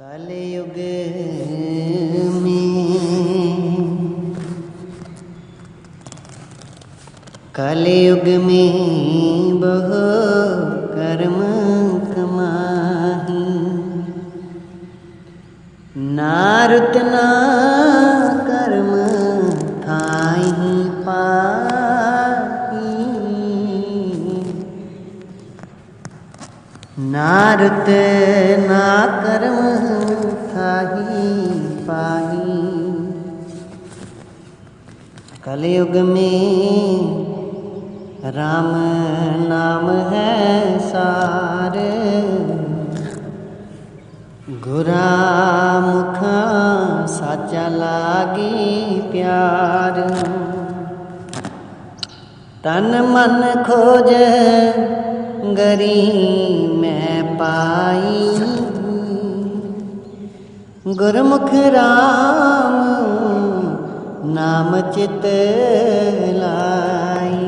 कलयुग में। कलयुग में बहु कर्म कमाही। नारुत ना नारत ना कर्म थाही पाही। कलयुग में राम नाम है सार। गुरा मुखा साचा लागी प्यार। तन मन खोज गरी गुरमुख राम नाम चित लाई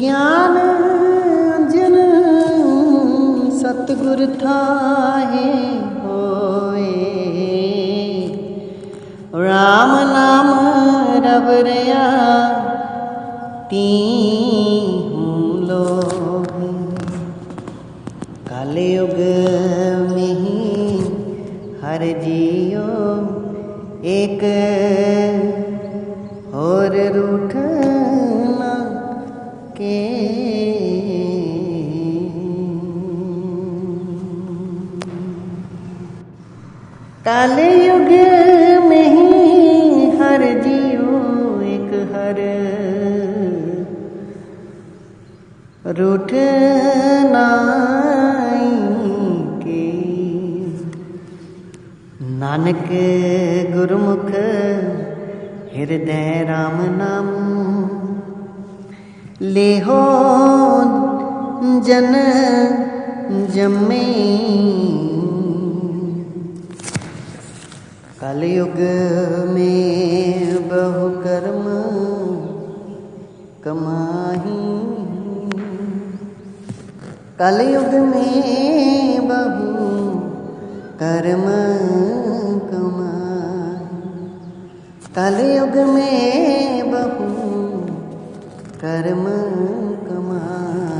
ज्ञान जन सतगुर थाहे होए राम नाम रब रया तीहूँ लोग कलयुग में ही हर जियो एक और रूठना के। कलयुग में ही हर जियो एक हर। रूठना नानक गुरमुख, हृदय राम नाम। लेहो जन जमे कलयुग में बहु कर्म कमाही। कलयुग में बहु कर्म कलयुग में बहु कर्म कमाही